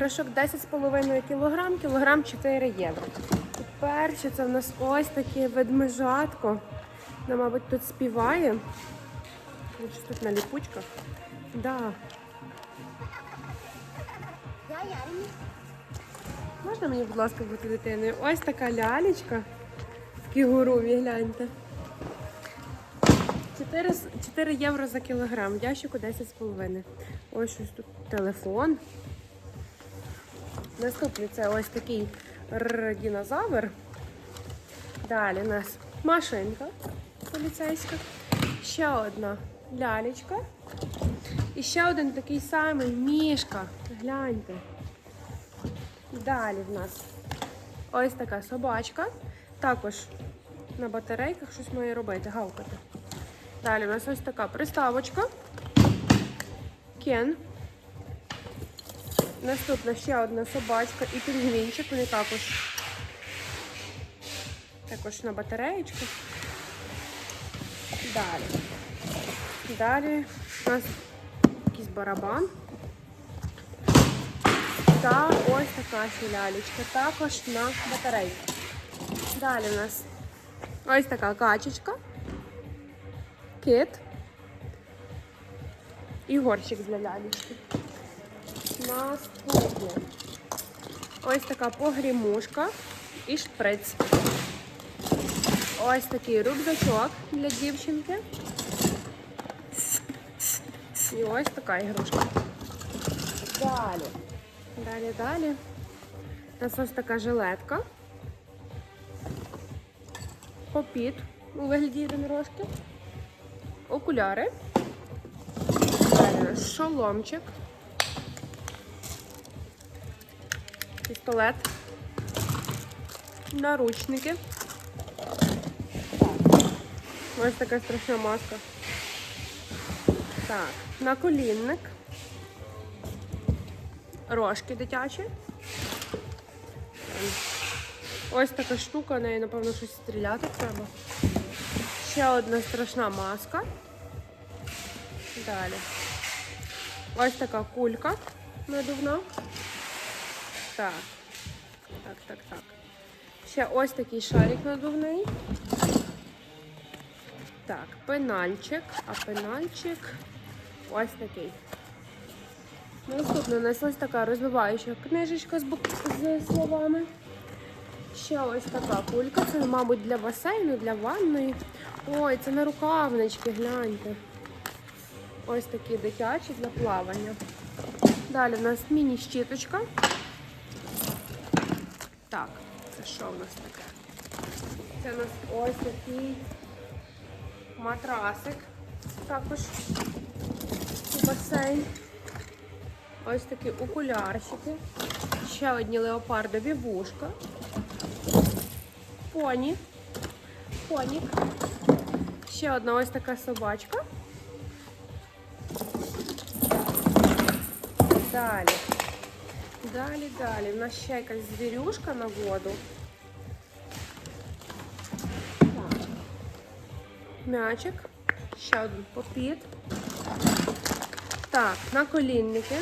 Іграшок 10,5 кг, кілограм 4 євро. Перше це в нас ось таке ведмежатко. Вона, мабуть, тут співає. Щось тут на ліпучках. Да. Можна мені, будь ласка, бути дитиною? Ось така лялечка в кігурумі, гляньте. 4, 4 євро за кілограм, ящику 10,5. Ось щось тут телефон. Наступний це ось такий динозавр. Далі у нас машинка поліцейська. Ще одна лялечка. І ще один такий самий мішка. Гляньте. Далі в нас ось така собачка. Також на батарейках щось має робити, гавкати. Далі у нас ось така приставочка. Кен. Наступна ще одна собачка і пінгвінчик. Вони також, також на батареєчку. Далі. Далі у нас якийсь барабан. Та ось така ще лялечка. Також на батарейку. Далі у нас ось така качечка. Кит. І горщик для лялечки. Наступне. Ось така погрімушка і шприц. Ось такий рюкзачок для дівчинки. І ось така ігрушка. Далі. Далі, далі. У нас ось така жилетка. Попіт у вигляді єдинорожки. Окуляри. Шоломчик. Пістолет. Наручники. Ось така страшна маска. Так, наколінник. Рожки дитячі. Ось така штука, нею, напевно, щось стріляти треба. Ще одна страшна маска. Далі. Ось така кулька надувна. Так. Так, так, так. Ще ось такий шарик надувний. Так, пенальчик, а пенальчик ось такий. Наступна у нас ось така розвиваюча книжечка з, бук... з словами. Ще ось така кулька. Це, мабуть, для басейну, для ванної. Ой, це на рукавнички, гляньте. Ось такі дитячі для плавання. Далі у нас міні-щіточка. Так, це що в нас таке? Це у нас ось такий матрасик. Також у басейн. Ось такі окулярчики. Ще одні леопардові вушка. Поні. Понік. Ще одна ось така собачка. Далі. Далі, далі. У нас ще якась звірюшка на воду. Так. М'ячик. Ще один попіт. Так, наколінники.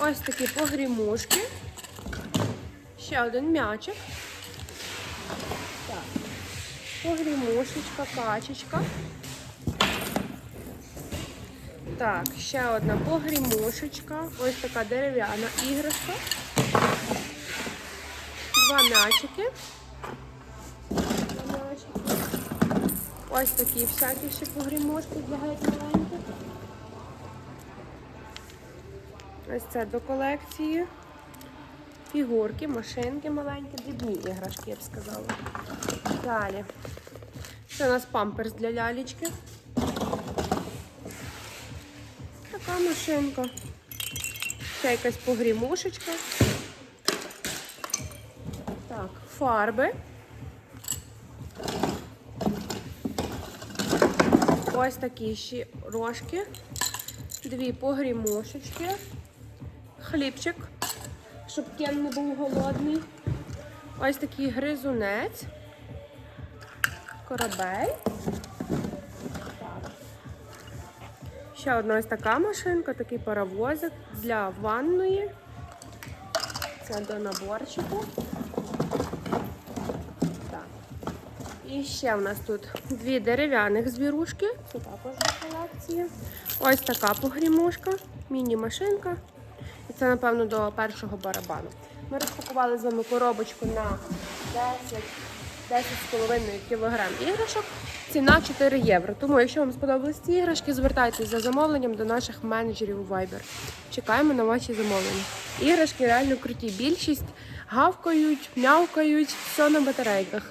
Ось такі погрімушки. Ще один м'ячик. Так. Погрімушечка, качечка. Так, ще одна погрімушечка. Ось така дерев'яна іграшка. Два м'ячики. Ось такі всякі ще погрімушки для геть. Ось це до колекції. Фігурки, машинки маленькі, дрібні іграшки, я б сказала. Далі. Це у нас памперс для лялечки. Така машинка. Ще якась погрімушечка. Так, фарби. Ось такі ще рожки. Дві погрімушечки. Хлібчик, щоб Кен не був голодний. Ось такий гризунець. Корабель. Ще одна ось така машинка, такий паровозик для ванної. Це до наборчику. Так. І ще в нас тут дві дерев'яних звірушки. Це також до колекції. Ось така погрімушка, міні-машинка. І це, напевно, до першого барабану. Ми розпакували з вами коробочку на 10 10,5 кг іграшок. Ціна 4 євро. Тому, якщо вам сподобались ці іграшки, звертайтеся за замовленням до наших менеджерів у Viber. Чекаємо на ваші замовлення. Іграшки реально круті. Більшість гавкають, мявкають, все на батарейках.